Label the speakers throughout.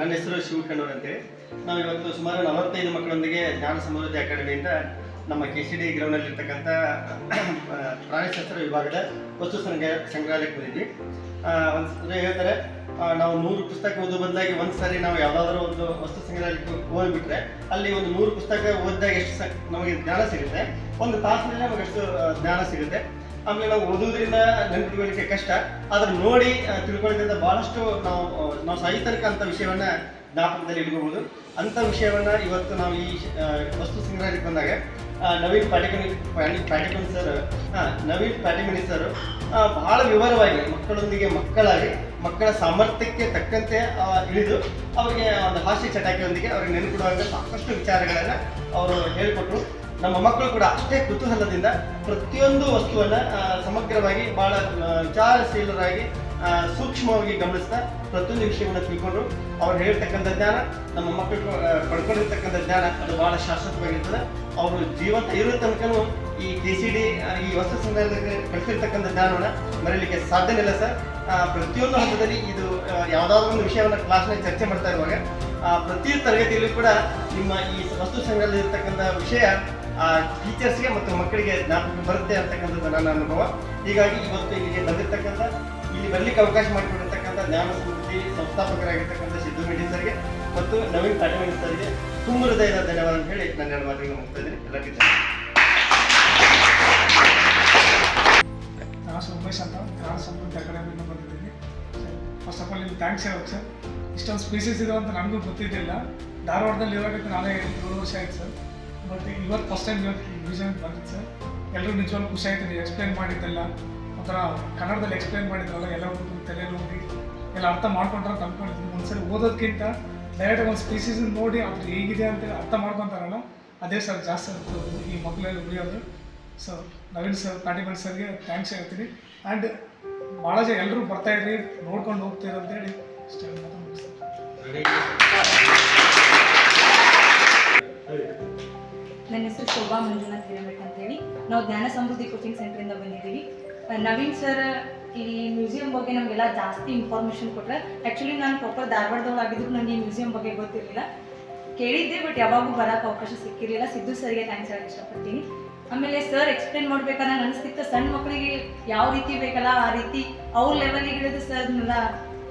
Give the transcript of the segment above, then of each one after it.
Speaker 1: ನನ್ನ ಹೆಸರು ಶಿವಕಣ್ಣೂರ್ ಅಂತೇಳಿ. ನಾವು ಇವತ್ತು ಸುಮಾರು ನಲವತ್ತೈದು ಮಕ್ಕಳೊಂದಿಗೆ ಜ್ಞಾನ ಸಮೃದ್ಧಿ ಅಕಾಡೆಮಿಯಿಂದ ನಮ್ಮ ಕೆ ಸಿ ಡಿ ಗ್ರೌಂಡಲ್ಲಿರ್ತಕ್ಕಂಥ ಪ್ರಾಣಿಶಾಸ್ತ್ರ ವಿಭಾಗದ ವಸ್ತು ಸಂಗ್ರಹ, ಸಂಗ್ರಹಾಲಯಕ್ಕೆ ಬಂದಿದ್ವಿ. ಒಂದು ಹೇಳ್ತಾರೆ ನಾವು ನೂರು ಪುಸ್ತಕ ಓದು ಬದಲಾಗಿ ಒಂದು ಸಾರಿ ನಾವು ಯಾವುದಾದ್ರೂ ಒಂದು ವಸ್ತು ಸಂಗ್ರಹಾಲಯಕ್ಕೆ ಹೋಗಿಬಿಟ್ರೆ ಅಲ್ಲಿ ಒಂದು ನೂರು ಪುಸ್ತಕ ಓದಿದಾಗ ಎಷ್ಟು ನಮಗೆ ಜ್ಞಾನ ಸಿಗುತ್ತೆ. ಒಂದು ತಾಸಿನಲ್ಲಿ ನಮಗೆ ಎಷ್ಟು ಜ್ಞಾನ ಸಿಗುತ್ತೆ. ಆಮೇಲೆ ನಾವು ಓದೋದ್ರಿಂದ ನೆನಪಿಟ್ಕೊಳ್ಳಿಕ್ಕೆ ಕಷ್ಟ. ಆದ್ರೆ ನೋಡಿ ತಿಳ್ಕೊಳ್ಳೋದ್ರಿಂದ ಬಹಳಷ್ಟು ನಾವು ನಾವು ಸಾಯಿ ತನಕ ಅಂತ ವಿಷಯವನ್ನ ಜ್ಞಾಪಕದಲ್ಲಿ ಇಟ್ಕೋಬಹುದು ಅಂತ ವಿಷಯವನ್ನ ಇವತ್ತು ನಾವು ಈ ವಸ್ತು ಸಂಗ್ರಹಕ್ಕೆ ಬಂದಾಗ ನವೀನ್ ಪಾಟಿಕಣಿ ಪಾಟಿಕಣಿ ಸರ್ ನವೀನ್ ಪಾಟಿಮನಿ ಸರ್ ಬಹಳ ವಿವರವಾಗಿ, ಮಕ್ಕಳೊಂದಿಗೆ ಮಕ್ಕಳಾಗಿ, ಮಕ್ಕಳ ಸಾಮರ್ಥ್ಯಕ್ಕೆ ತಕ್ಕಂತೆ ಇಳಿದು ಅವರಿಗೆ ಒಂದು ಹಾಸ್ಯ ಚಟಾಕಿಯೊಂದಿಗೆ ಅವ್ರಿಗೆ ನೆನಪಿಡುವಾಗ ಸಾಕಷ್ಟು ವಿಚಾರಗಳನ್ನು ಅವರು ಹೇಳಿಕೊಟ್ರು. ನಮ್ಮ ಮಕ್ಕಳು ಕೂಡ ಅಷ್ಟೇ ಕುತೂಹಲದಿಂದ ಪ್ರತಿಯೊಂದು ವಸ್ತುವನ್ನ ಸಮಗ್ರವಾಗಿ ಬಹಳ ವಿಚಾರಶೀಲರಾಗಿ ಸೂಕ್ಷ್ಮವಾಗಿ ಗಮನಿಸ್ತಾ ಪ್ರತಿಯೊಂದು ವಿಷಯವನ್ನು ತಿಳ್ಕೊಂಡು ಅವ್ರು ಹೇಳ್ತಕ್ಕಂಥ ಜ್ಞಾನ, ನಮ್ಮ ಮಕ್ಕಳು ಪಡ್ಕೊಂಡಿರ್ತಕ್ಕಂಥ ಜ್ಞಾನ ಅದು ಬಹಳ ಶಾಶ್ವತವಾಗಿರ್ತದೆ. ಅವರು ಜೀವಂತ ಇರೋ ತನಕನೂ ಈ ಕೆ ಸಿ ಡಿ ಈ ವಸ್ತು ಸಂಗ್ರಹದಲ್ಲಿ ಕಳಿಸಿರ್ತಕ್ಕಂಥ ಜ್ಞಾನವನ್ನು ಮರೀಲಿಕ್ಕೆ ಸಾಧ್ಯನಿಲ್ಲ ಸರ್. ಪ್ರತಿಯೊಂದು ಹಂತದಲ್ಲಿ ಇದು ಯಾವುದಾದ್ರೂ ಒಂದು ವಿಷಯವನ್ನು ಕ್ಲಾಸ್ನಲ್ಲಿ ಚರ್ಚೆ ಮಾಡ್ತಾ ಇರುವಾಗ ಪ್ರತಿ ತರಗತಿಯಲ್ಲೂ ಕೂಡ ನಿಮ್ಮ ಈ ವಸ್ತು ಸಂಗ್ರಹದಲ್ಲಿ ಇರ್ತಕ್ಕಂಥ ವಿಷಯ ಆ ಟೀಚರ್ಸ್ಗೆ ಮತ್ತು ಮಕ್ಕಳಿಗೆ ಜ್ಞಾಪಕ ಬರುತ್ತೆ ಅಂತಕ್ಕಂಥದ್ದು ನನ್ನ ಅನುಭವ. ಹೀಗಾಗಿ ಇವತ್ತು ಇಲ್ಲಿಗೆ ಬಂದಿರತಕ್ಕಂಥ, ಇಲ್ಲಿ ಬರಲಿಕ್ಕೆ ಅವಕಾಶ ಮಾಡಿಕೊಟ್ಟಿರ್ತಕ್ಕಂಥ ಜ್ಞಾನ ಸಮೃದ್ಧಿ ಸಂಸ್ಥಾಪಕರಾಗಿರ್ತಕ್ಕಂಥ ಸಿದ್ದು ಮೆಡಿ ಸರ್ಗೆ ಮತ್ತು ನವೀನ್ ಕಾಟಮಣಿ ಸರ್ಗೆ ತುಂಬ ಹೃದಯದ ಧನ್ಯವಾದ ಅಂತ ಹೇಳಿ ನನ್ನ ಎರಡು ಮಾತಿಗೆ ಮುಗ್ತಾ ಇದ್ದೀನಿ. ಎಲ್ಲರಿಗೂ
Speaker 2: ನಾನು ಉಮೇಶ್ ಅಂತ ಜ್ಞಾನ ಸಮೃದ್ಧಿ ಅಕಾಡೆಮಿಯಿಂದ ಬಂದಿದ್ದೀನಿ. ಫಸ್ಟ್ ಆಫ್ ಆಲ್ ನಿಮ್ಗೆ ಥ್ಯಾಂಕ್ಸ್ ಸರ್. ಇಷ್ಟೊಂದು ಸ್ಪೀಸಸ್ ಇದೆ ಅಂತ ನನಗೂ ಗೊತ್ತಿದ್ದಿಲ್ಲ. ಧಾರವಾಡದಲ್ಲಿ ಇರೋಕ್ಕೆ ನಾನೇ ಏಳು ವರ್ಷ ಆಯ್ತು ಸರ್. ಬಟ್ ಇವತ್ತು ಫಸ್ಟ್ ಟೈಮ್ ಇವತ್ತು ವಿಷನ್ ಬಂದಿತ್ತು ಸರ್ ಎಲ್ಲರೂ ನಿಜವಾಗ್ಲೂ ಖುಷಿ ಆಯಿತು ನೀವು ಎಕ್ಸ್ಪ್ಲೇನ್ ಮಾಡಿದ್ದೆಲ್ಲ. ಒಂಥರ ಕನ್ನಡದಲ್ಲಿ ಎಕ್ಸ್ಪ್ಲೇನ್ ಮಾಡಿದ್ರಲ್ಲ ಎಲ್ಲ ತಲೆ ತಲೆಯಲ್ಲಿ ಹೋಗಿ ಎಲ್ಲ ಅರ್ಥ ಮಾಡ್ಕೊಂಡ್ರೆ ಅಂತ ಅನ್ಕೊಂಡಿದ್ದೀನಿ ಒಂದ್ಸರಿ ಓದೋದಕ್ಕಿಂತ ಡೈರೆಕ್ಟ್ ಒಂದು ಸ್ಪೀಸಿಸ್ ನೋಡಿ ಅದು ಹೇಗಿದೆ ಅಂತ ಅರ್ಥ ಮಾಡ್ಕೊತಾರಲ್ಲ ಅದೇ ಸರ್ ಜಾಸ್ತಿ ಈ ಮಕ್ಕಳೆಲ್ಲ ಉಳಿಯೋದು. ಸೊ ನವೀನ್ ಸರ್ ಪಾಟಿಮಲ್ ಸರ್ಗೆ ಥ್ಯಾಂಕ್ಸ್ ಹೇಳ್ತೀನಿ. ಆ್ಯಂಡ್ ಭಾಳ ಜನ ಎಲ್ಲರೂ ಬರ್ತಾ ಇದ್ರಿ ನೋಡ್ಕೊಂಡು ಹೋಗ್ತೀರ ಅಂತೇಳಿ ಇಷ್ಟ ಮುಗಿಸ್ತೀನಿ
Speaker 3: ನನ್ನ ಹೆಸರು ಶೋಭಾ ಮಂಜುನಾಥ್ ಹೇಳಬೇಕು ಅಂತೇಳಿ ನಾವು ಜ್ಞಾನ ಸಮೃದ್ಧಿ ಕೋಚಿಂಗ್ ಸೆಂಟ್ರಿಂದ ಬಂದಿದ್ದೀವಿ. ನವೀನ್ ಸರ್ ಈ ಮ್ಯೂಸಿಯಂ ಬಗ್ಗೆ ನಮಗೆಲ್ಲ ಜಾಸ್ತಿ ಇನ್ಫಾರ್ಮೇಷನ್ ಕೊಟ್ಟರೆ ಆ್ಯಕ್ಚುಲಿ ನಾನು ಪ್ರಾಪರ್ ಧಾರವಾಡದವಳಾಗಿದ್ರು ನನಗೆ ಈ ಮ್ಯೂಸಿಯಂ ಬಗ್ಗೆ ಗೊತ್ತಿರಲಿಲ್ಲ. ಕೇಳಿದ್ದೆ ಬಟ್ ಯಾವಾಗೂ ಬರೋಕ್ಕೆ ಅವಕಾಶ ಸಿಕ್ಕಿರಲಿಲ್ಲ. ಸಿದ್ದು ಸರ್ಗೆ ಥ್ಯಾಂಕ್ಸ್ ಹೇಳಕ್ಕೆ ಇಷ್ಟಪಡ್ತೀನಿ. ಆಮೇಲೆ ಸರ್ ಎಕ್ಸ್ಪ್ಲೇನ್ ಮಾಡಬೇಕಾದ್ರೆ ಅನಿಸ್ತಿತ್ತು. ಸಣ್ಣ ಮಕ್ಕಳಿಗೆ ಯಾವ ರೀತಿ ಬೇಕಲ್ಲ, ಆ ರೀತಿ ಅವ್ರ ಲೆವೆಲಿಗೆ ಇಳಿದು ಅದನ್ನೆಲ್ಲ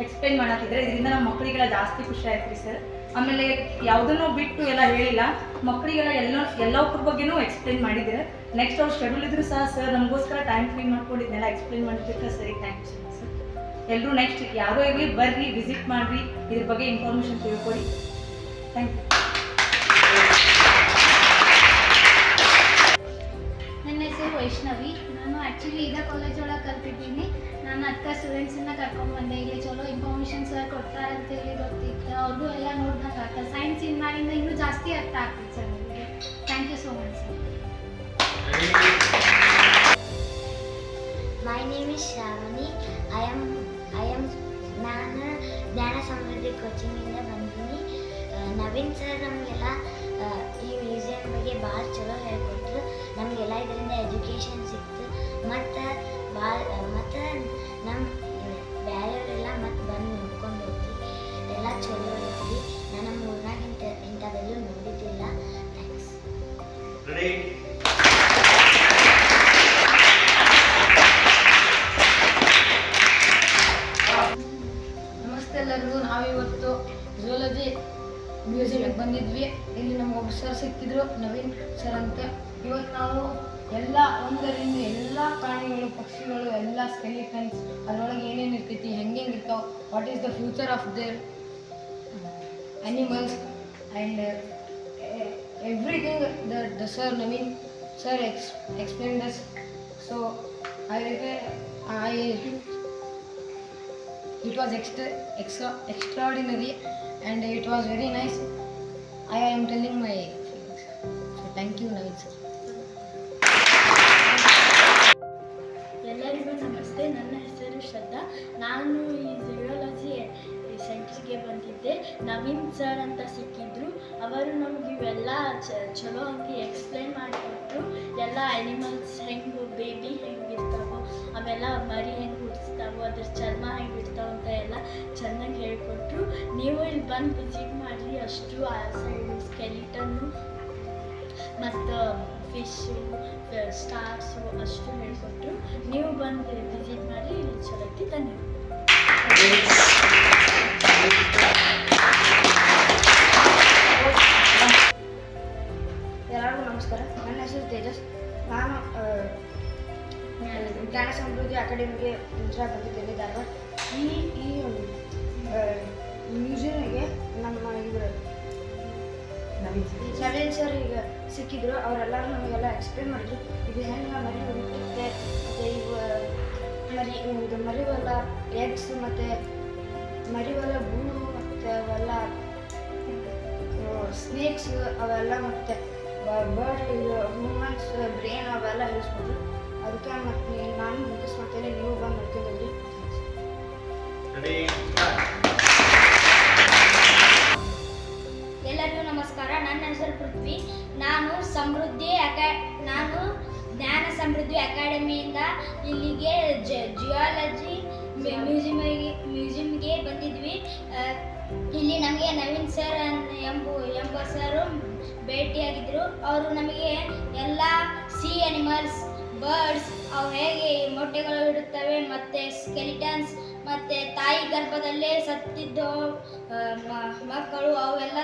Speaker 3: ಎಕ್ಸ್ಪ್ಲೇನ್ ಮಾಡೋಕ್ಕಿದ್ರೆ ಇದರಿಂದ ನಮ್ಮ ಮಕ್ಕಳಿಗೆಲ್ಲ ಜಾಸ್ತಿ ಖುಷಿ ಆಯ್ತು ರೀ ಸರ್ ಆಮೇಲೆ ಯಾವುದನ್ನು ಬಿಟ್ಟು ಎಲ್ಲ ಹೇಳಿಲ್ಲ. ಮಕ್ಕಳಿಗೆಲ್ಲ ಎಲ್ಲ ಎಲ್ಲವ್ರ ಬಗ್ಗೆನೂ ಎಕ್ಸ್ಪ್ಲೇನ್ ಮಾಡಿದ್ರೆ. ನೆಕ್ಸ್ಟ್ ಅವ್ರು ಶೆಡ್ಯೂಲ್ ಇದ್ರು ಸಹ ಸರ್ ನಮಗೋಸ್ಕರ ಟೈಮ್ ಫ್ರೀ ಮಾಡ್ಕೊಂಡು, ಇದನ್ನೆಲ್ಲ ಎಕ್ಸ್ಪ್ಲೇನ್ ಮಾಡಿದ್ದಕ್ಕೆ ಸರಿ ಥ್ಯಾಂಕ್ ಯು ಸರ್ ಎಲ್ಲರೂ ನೆಕ್ಸ್ಟ್ ಯಾರೋ ಇರಲಿ, ಬರ್ರಿ ವಿಸಿಟ್ ಮಾಡಿರಿ, ಇದ್ರ ಬಗ್ಗೆ ಇನ್ಫಾರ್ಮೇಷನ್ ತಿಳ್ಕೊಡಿ. ಥ್ಯಾಂಕ್ ಯು
Speaker 4: ನನ್ನ ಹೆಸರು ವೈಷ್ಣವಿ. ನಾನು ಆ್ಯಕ್ಚುಲಿ ಇದೇ ಕಾಲೇಜ್ ಒಳಗೆ ಕಲ್ತಿದ್ದೀನಿ. ನಾನು ಅಕ್ಕ ಸ್ಟೂಡೆಂಟ್ಸನ್ನ ಕರ್ಕೊಂಡು ಬಂದೆ. ಇಲ್ಲಿ ಚಲೋ ಇನ್ಫಾರ್ಮೇಷನ್ ಸರ್ ಕೊಡ್ತಾರೆ ಅಂತ ಹೇಳಿ ಗೊತ್ತಿತ್ತು. ಅವ್ರಿಗೂ ಎಲ್ಲ ನೋಡ್ದಂಗೆ ಆಗ್ತದೆ ಸೈನ್ಸ್ ಇನ್ನಾಗಿಂದ ಇನ್ನೂ ಜಾಸ್ತಿ ಅರ್ಥ ಆಗ್ತದೆ ಸರ್ ನನಗೆ thank you so much sir
Speaker 5: My name is Shravani. I am I am ನಾನು ಜ್ಞಾನ ಸಮೃದ್ಧಿ ಕೋಚಿಂಗಿಂದ ಬಂದೀನಿ. ನವೀನ್ ಸರ್ ನಮಗೆಲ್ಲ ಈ ಮ್ಯೂಸಿಯಂ ಬಗ್ಗೆ ಭಾಳ ಚಲೋ ಹೇಳ್ಕೊಟ್ರು. ನಮಗೆಲ್ಲ ಇದರಿಂದ ಎಜುಕೇಷನ್ ಸಿಕ್ತು. ಮತ್ತು ಭಾಳ ಮತ್ತು
Speaker 6: ಎಲ್ಲರಿಗೂ ನಾವಿವತ್ತು ಝೂಲಜಿ ಮ್ಯೂಸಿಯಂಗೆ ಬಂದಿದ್ವಿ. ಇಲ್ಲಿ ನಮ್ಗೆ ಒಬ್ಬ ಸರ್ ಸಿಕ್ಕಿದ್ರು, ನವೀನ್ ಸರ್ ಅಂತ. ಇವತ್ತು ನಾವು ಎಲ್ಲ ಒಂದರಿಂದ ಎಲ್ಲ ಪ್ರಾಣಿಗಳು, ಪಕ್ಷಿಗಳು, ಎಲ್ಲ ಸ್ಕೆಲಿಟನ್ಸ್ ಅದರೊಳಗೆ ಏನೇನು ಇರ್ತೈತಿ ಹೆಂಗೆ ಇರ್ತಾವೆ what is the future of their animals and everything the the sir Naveen sir ex explain thus so I I it was extra, extra extraordinary and it was very nice i am telling my feelings so thank you Navin sir
Speaker 7: ಎಲ್ಲರಿಗೂ ನಮಸ್ತೆ ನನ್ನ ಹೆಸರು ಶ್ರದ್ಧಾ ನಾನು ಈ geology ಸೆಂಟರ್ಗೆ ಬಂದಿದ್ದೆ Naveen sir ಅಂತ ಸಿಕ್ಕಿದ್ರು ಅವರು ನಮ್ಗೆ ಇವೆಲ್ಲ ಚಲೋ ಹಂಗೆ ಎಕ್ಸ್ಪ್ಲೈನ್ ಮಾಡಿಕೊಟ್ರು ಎಲ್ಲ ಆ್ಯನಿಮಲ್ಸ್ ಹೆಂಗೆ ಬೇಬಿ ಹೆಂಗೆ ಇರ್ತಾವೋ ಅವೆಲ್ಲ ಮರಿ ಹೆಂಗೆ ಹುಟ್ಟಿಸ್ತಾವೋ, ಅದ್ರ ಚರ್ಮ ಹೆಂಗೆ ಇರ್ತಾವ ಅಂತ ಎಲ್ಲ ಚೆನ್ನಾಗಿ ಹೇಳ್ಕೊಟ್ರು. ನೀವು ಇಲ್ಲಿ ಬಂದು ವಿಸಿಟ್ ಮಾಡಿರಿ, ಅಷ್ಟು ಆ ಸೈಡ್ ಸ್ಕೆಲಿಟನ್ನು ಮತ್ತು ಫಿಶ್ಶು ಸ್ಟಾರ್ಸು ಅಷ್ಟು ಹೇಳ್ಕೊಟ್ರು. ನೀವು ಬಂದು ವಿಸಿಟ್ ಮಾಡಿರಿ ಇಲ್ಲಿ ಚಲೋ ಧನ್ಯವಾದ.
Speaker 8: ಸಮೃದ್ಧಿ ಅಕಾಡೆಮಿಗೆ ಮುಂಚೆ ಬಂದಿದ್ದೇನೆ ಧಾರವಾಡ ಈ ಈ ಮ್ಯೂಸಿಯಂಗೆ ನಮ್ಮ ಇವರು ನವೀನ್ ಸರ್. ಈಗ ಸಿಕ್ಕಿದ್ರು. ಅವರೆಲ್ಲರೂ ನಮಗೆಲ್ಲ ಎಕ್ಸ್ಪ್ಲೇನ್ ಮಾಡಿದ್ರು. ಇದು ಹೆಂಗೆ ಮರಿ ಹುಟ್ಟುತ್ತೆ ಮತ್ತು ಇವು ಮರಿ ಇದು ಮರಿವೆಲ್ಲ ಎಗ್ಸ್ ಮತ್ತು ಮರಿವೆಲ್ಲ ಗೂಡು ಮತ್ತು ಅವೆಲ್ಲ ಸ್ನೇಕ್ಸ್ ಅವೆಲ್ಲ ಮತ್ತು ಬರ್ಡ್ ಹ್ಯೂಮನ್ಸ್ ಬ್ರೇನ್ ಅವೆಲ್ಲ ಹೇಳಿಸ್ಕೊಟ್ರು ಅದಕ್ಕೆ ಮತ್ತೆ ನಾನು ಮುಗಿಸ್ಕೊಡ್ತೇನೆ ನೀವು ಬಂದು
Speaker 5: ಎಲ್ಲರಿಗೂ ನಮಸ್ಕಾರ ನನ್ನ ಹೆಸರು ಪೃಥ್ವಿ. ನಾನು ಸಮೃದ್ಧಿ ಅಕಾ ನಾನು ಜ್ಞಾನ ಸಮೃದ್ಧಿ ಅಕಾಡೆಮಿಯಿಂದ ಇಲ್ಲಿಗೆ ಜಿಯಾಲಜಿ ಮ್ಯೂಸಿಯಮ್ ಮ್ಯೂಸಿಯಮ್ಗೆ ಬಂದಿದ್ವಿ. ಇಲ್ಲಿ ನಮಗೆ ನವೀನ್ ಸರ್ ಎಂಬ ಎಂಬ ಸರು ಭೇಟಿಯಾಗಿದ್ದರು ಅವರು ನಮಗೆ ಎಲ್ಲ ಸಿ ಅನಿಮಲ್ಸ್ ಬರ್ಡ್ಸ್ ಅವು ಹೇಗೆ ಮೊಟ್ಟೆಗಳು ಇಡುತ್ತವೆ ಮತ್ತು ಸ್ಕೆಲಿಟನ್ಸ್ ಮತ್ತು ತಾಯಿ ಗರ್ಭದಲ್ಲೇ ಸತ್ತಿದ್ದು ಮಕ್ಕಳು ಅವೆಲ್ಲ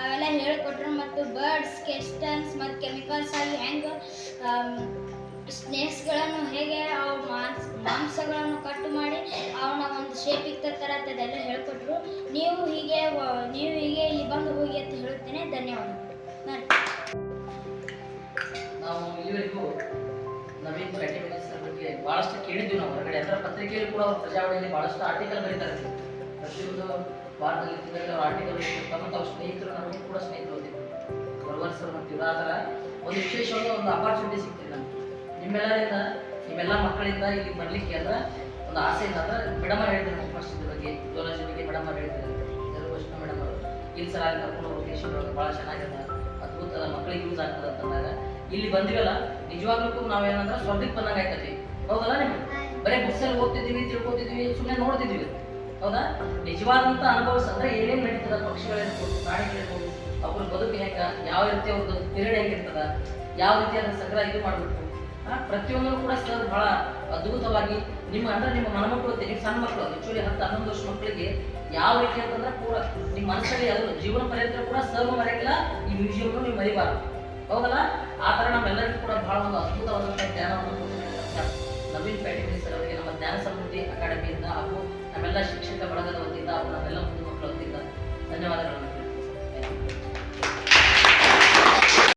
Speaker 5: ಅವೆಲ್ಲ ಹೇಳಿಕೊಟ್ರು ಮತ್ತು ಬರ್ಡ್ಸ್ ಕೆಸ್ಟನ್ಸ್ ಮತ್ತು ಕೆಮಿಕಲ್ಸ್ ಆಗಿ ಹೆಂಗೆ ಸ್ನೇಕ್ಸ್ಗಳನ್ನು ಹೇಗೆ ಅವು ಮಾಂಸ, ಮಾಂಸಗಳನ್ನು ಕಟ್ ಮಾಡಿ ಅವನ್ನ ಒಂದು ಶೇಪಿಗೆ ತರ್ತಾರೆ ಅಂತ ಅದೆಲ್ಲ ಹೇಳ್ಕೊಟ್ರು. ನೀವು ಹೀಗೆ ನೀವು ಹೀಗೆ ಇಲ್ಲಿ ಬಂದು ಹೋಗಿ ಅಂತ ಹೇಳುತ್ತೇನೆ. ಧನ್ಯವಾದಗಳು. ನಾನು
Speaker 9: ಇಲ್ಲಿವರೆಗೂ ನವೀನ್ ಕಟ್ಟಿ ಸರ್ ಬಗ್ಗೆ ಭಾಳಷ್ಟು ಕೇಳಿದ್ವಿ ನಾವು ಹೊರಗಡೆ. ಅಂದ್ರೆ ಪತ್ರಿಕೆಯಲ್ಲಿ ಕೂಡ ಅವರು ಪ್ರಜಾವಳಿಯಲ್ಲಿ ಭಾಳಷ್ಟು ಆರ್ಟಿಕಲ್ ಬರೀತಾರೆ. ಪ್ರತಿಯೊಂದು ವಾರದಲ್ಲಿ ತಿಂಗಳಲ್ಲಿ ಅವ್ರ ಆರ್ಟಿಕಲ್ ಮತ್ತು ಅವ್ರ ಸ್ನೇಹಿತರು ನಮಗೆ ಕೂಡ ಸ್ನೇಹಿತರು ಓದಿದ್ರು ವರ್ವರ್ ಸರ್ ಮತ್ತು ಆ ಥರ ಒಂದು ವಿಶೇಷವಾದ ಒಂದು ಅಪಾರ್ಚುನಿಟಿ ಸಿಗ್ತಿದೆ ನಮ್ಗೆ. ನಿಮ್ಮೆಲ್ಲರಿಂದ, ನಿಮ್ಮೆಲ್ಲ ಮಕ್ಕಳಿಂದ ಇಲ್ಲಿ ಬರಲಿಕ್ಕೆ ಅಂದ್ರೆ ಒಂದು ಆಸೆ ಇಲ್ಲ ಅಂದ್ರೆ ಮೇಡಮ್ ಹೇಳಿದ್ರು ನಮ್ಮ ಇದ್ರ ಬಗ್ಗೆ. ಜುವಾಲಜಿ ಬಗ್ಗೆ ಮೇಡಮ್ ಹೇಳಿದ್ರು. ವೈಷ್ಣವ ಮೇಡಮ್ ಅವರು. ಇಲ್ಲಿ ಸರ್ ಅಲ್ಲಿ ಕರ್ಕೊಂಡು ಹೋಗಿ ಭಾಳ ಚೆನ್ನಾಗಿದೆ. ಅದ್ಭುತ ಅದ ಮಕ್ಕಳಿಗೆ ಯೂಸ್ ಆಗ್ತದೆ ಅಂತಂದಾಗ ಇಲ್ಲಿ ಬಂದಿವಲ್ಲ ನಿಜವಾಗ್ಲೂ ನಾವೇನಂದ್ರೆ ಸ್ವರ್ಗಕ್ಕೆ ಬಂದಂಗೆ ಆಯ್ತತಿ. ಹೌದಲ್ಲ ನಿಮ್ಗೆ? ಬರೀ ಬಸ್ಸಲ್ಲಿ ಓದ್ತಿದ್ದೀವಿ ತಿಳ್ಕೊತಿದ್ವಿ ಸುಮ್ಮನೆ ನೋಡ್ತಿದ್ವಿ ಹೌದಾ? ನಿಜವಾದಂತ ಅನುಭವಿಸ್ ಅಂದ್ರೆ ಏನೇನ್ ನಡೀತದ ಪಕ್ಷಿಗಳಿರ್ಬೋದು ಪ್ರಾಣಿಗಳಿರ್ಬೋದು ಅವ್ರ ಬದುಕು ಹೆಂಗ ಯಾವ ರೀತಿ ಅವ್ರದ್ದು ಪಿರಿಯಡ್ ಹೆಂಗಿರ್ತದ ಯಾವ ರೀತಿ ಅದನ್ನ ಸಂಗ್ರಹ ಇದು ಮಾಡ್ಬೇಕು ಆ, ಪ್ರತಿಯೊಂದನ್ನು ಕೂಡ ಸರ್ ಬಹಳ ಅದ್ಭುತವಾಗಿ ನಿಮ್ಮ ಅಂದ್ರೆ ನಿಮ್ಮ ಮನಮಕ್ಕಳು ತೆಗೆ ಸಣ್ಣ ಮಕ್ಕಳು ಆಕ್ಚುಲಿ ಹತ್ತು ಹನ್ನೊಂದು ವರ್ಷ ಮಕ್ಕಳಿಗೆ ಯಾವ ರೀತಿ ಅಂತಂದ್ರೆ ಪೂರ ನಿಮ್ಮ ಮನಸ್ಸಲ್ಲಿ ಅದು ಜೀವನ ಪರ್ಯಂತ ಕೂಡ ಸರ್ವ ಮರೆಯಲ್ಲ ಈ ಮ್ಯೂಸಿಯಂ ನೀವು ಮರಿಬಾರ್ದು. ಹೌದಲ್ಲ? ಆ ಥರ ನಮ್ಮೆಲ್ಲರಿಗೂ ಕೂಡ ಭಾಳ ಒಂದು ಅದ್ಭುತವಾದಂಥ ಜ್ಞಾನವನ್ನು ನವೀನ್ ಪೇಟೆ ಸರ್ ಅವರಿಗೆ ನಮ್ಮ ಜ್ಞಾನ ಸಮೃದ್ಧಿ ಅಕಾಡೆಮಿಯಿಂದ ಹಾಗೂ ನಮ್ಮೆಲ್ಲ ಶಿಕ್ಷಕ ಬಳಗದ ವತಿಯಿಂದ ಹಾಗೂ ನಮ್ಮೆಲ್ಲ ಮುಂದೆ ಮಕ್ಕಳ ವತಿಯಿಂದ ಧನ್ಯವಾದಗಳನ್ನು